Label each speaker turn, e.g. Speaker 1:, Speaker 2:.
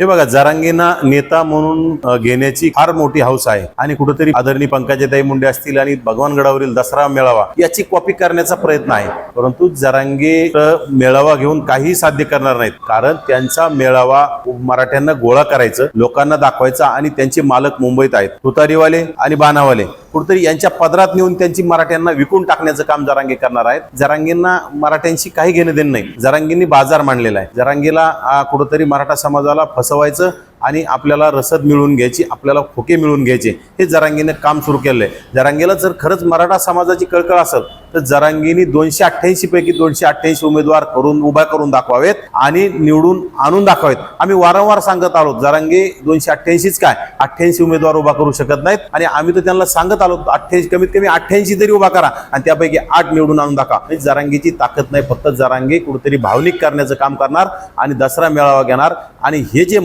Speaker 1: हे बघा जरांगीना नेता म्हणून घेण्याची फार मोठी हौस आहे. आणि कुठेतरी आदरणीय पंकजाताई मुंडे असतील आणि भगवानगडावरील दसरा मेळावा याची कॉपी करण्याचा प्रयत्न आहे. परंतु जरांगे मेळावा घेऊन काही साध्य करणार नाहीत. कारण त्यांचा मेळावा मराठ्यांना गोळा करायचं लोकांना दाखवायचा आणि त्यांचे मालक मुंबईत आहेत. तुतारीवाले आणि बाणावाले. कुठेतरी यांच्या पदरात नेऊन त्यांची मराठ्यांना विकून टाकण्याचं काम जरांगे करणार आहेत. जरांगींना मराठ्यांशी काही घेणं देणं नाही. जरांगींनी बाजार मांडलेला आहे. जरांगीला कुठंतरी मराठा समाजाला फसवायचं आणि आपल्याला रसद मिळवून घ्यायची आपल्याला खोके मिळवून घ्यायचे. हे जरांगीने काम सुरू केलंय. जरांगीला जर खरंच मराठा समाजाची कळकळ असेल तर जरांगीनी दोनशे अठ्ठ्याऐंशी पैकी दोनशे अठ्ठ्याऐंशी उमेदवार करून उभा करून दाखवावेत आणि निवडून आणून दाखवावेत. आम्ही वारंवार सांगत आलो जरांगे दोनशे अठ्ठ्याऐंशीच काय? अठ्ठ्याऐंशी उमेदवार उभा करू शकत नाहीत आणि आम्ही तर त्यांना सांगत आलो अठ्ठ्याऐंशी कमीत कमी अठ्ठ्याऐंशी तरी उभा करा आणि त्यापैकी आठ निवडून आणून दाखवा. म्हणजे जरांगीची ताकद नाही फक्त जरांगे कुठेतरी भावनिक करण्याचं काम करणार आणि दसरा मेळावा घेणार आणि हे जे